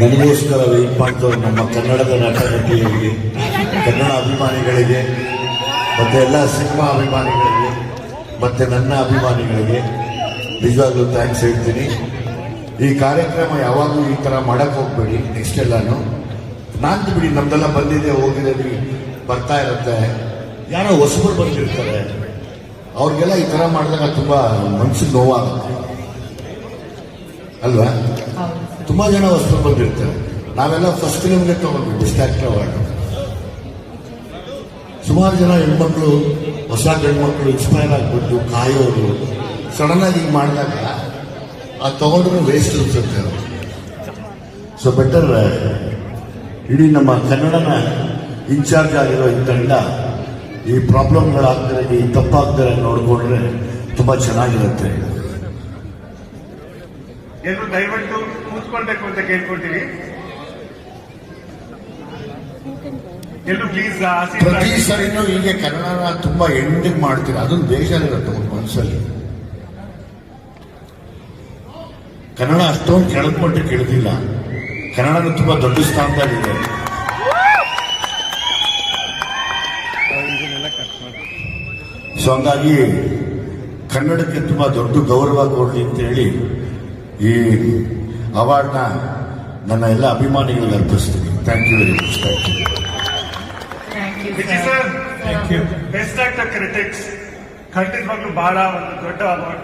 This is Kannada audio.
ನನಗೋಸ್ಕರ ವೆಯ್ಟ್ ನಮ್ಮ ಕನ್ನಡದ ನಟ ನಟಿಯರಿಗೆ ಕನ್ನಡ ಅಭಿಮಾನಿಗಳಿಗೆ, ಮತ್ತೆ ಎಲ್ಲ ಸಿನಿಮಾ ಅಭಿಮಾನಿಗಳಿಗೆ, ಮತ್ತೆ ನನ್ನ ಅಭಿಮಾನಿಗಳಿಗೆ ನಿಜವಾಗ್ಲೂ ಥ್ಯಾಂಕ್ಸ್ ಹೇಳ್ತೀನಿ. ಈ ಕಾರ್ಯಕ್ರಮ ಯಾವಾಗಲೂ ಈ ಥರ ಮಾಡಕ್ಕೆ ಹೋಗ್ಬೇಡಿ ನೆಕ್ಸ್ಟ್ ಎಲ್ಲಾನು. ನಾನು ಬಿಡಿ, ನಮ್ದೆಲ್ಲ ಬಂದಿದೆ, ಹೋಗಿದೆ ಬರ್ತಾ ಇರುತ್ತೆ. ಯಾರೋ ಹೊಸಬರು ಬಂದಿರ್ತಾರೆ. ಅವ್ರಿಗೆಲ್ಲ ಈ ಥರ ಮಾಡಿದಾಗ ತುಂಬ ಮನ್ಸಿಗೆ ನೋವಾಗುತ್ತೆ. ಅಲ್ವಾ? ತುಂಬಾ ಜನ ವಸ್ತು ಬಂದಿರ್ತಾರೆ. ನಾವೆಲ್ಲ ಫಸ್ಟ್ ಫಿಲ್ಮ್ಗೆ ತಗೊಂಡ್ವಿ ಬೆಸ್ಟ್ ಆಕ್ಟರ್ ಅವಾರ್ಡ್ ಸುಮಾರು ಜನ ಹೆಣ್ಮಕ್ಳು ಹೊಸ ಹೆಣ್ಮಕ್ಳು ಇನ್ಸ್ಪೈರ್ ಆಗ್ಬಿಟ್ಟು ಕಾಯೋರು. ಸಡನ್ ಆಗಿ ಹಿಂಗ್ ಮಾಡಿದಾಗ ಆ ತಗೊಂಡ್ರು ವೇಸ್ಟ್ ಅನ್ಸುತ್ತೆ. ಸೊ ಬೆಟರ್ ಇಡೀ ನಮ್ಮ ಕನ್ನಡನ ಇನ್ಚಾರ್ಜ್ ಆಗಿರೋ ಈ ತಂಡ ಈ ಪ್ರಾಬ್ಲಮ್ಗಳಾಗ್ತಾರೆ ಈ ತಪ್ಪಾಗ್ತಾರೆ ನೋಡಿಕೊಂಡ್ರೆ ತುಂಬಾ ಚೆನ್ನಾಗಿರುತ್ತೆ. ಎಲ್ಲರೂ ದಯವಿಟ್ಟು ಕೂತ್ಕೊಳ್ಬೇಕು ಅಂತ ಕೇಳ್ಕೊಳ್ತೀವಿ. ಎಲ್ಲರೂ ಪ್ಲೀಸ್ ಪ್ರತಿ ಸರಿನೂ ಹೀಗೆ ಕನ್ನಡನ ತುಂಬಾ ಎಂಡಿಗೆ ಮಾಡ್ತೀರ? ಅದೊಂದು ಬೇಜಾರಿರುತ್ತೆ ಒಂದು ಮನಸ್ಸಲ್ಲಿ ಕನ್ನಡ ಅಷ್ಟೊಂದು ಕೆಳದ ಮಟ್ಟಕ್ಕೆ ಇಳಿದಿಲ್ಲ ಕನ್ನಡನ ತುಂಬಾ ದೊಡ್ಡ ಸ್ಥಾನದಲ್ಲಿದೆ ಸೊ ಹಂಗಾಗಿ ಕನ್ನಡಕ್ಕೆ ತುಂಬಾ ದೊಡ್ಡ ಗೌರವ ಕೊಡಲಿ ಅಂತ ಹೇಳಿ ಈ ಅವಾರ್ಡ್ನ ನನ್ನ ಎಲ್ಲ ಅಭಿಮಾನಿಗಳಿಗೆ ಅರ್ಪಿಸ್ತೀನಿ. Thank you very much thank you thank you best actor critics ಖಂಡಿತವಾಗ್ಲೂ ಬಹಳ ಒಂದು ದೊಡ್ಡ ಅವಾರ್ಡ್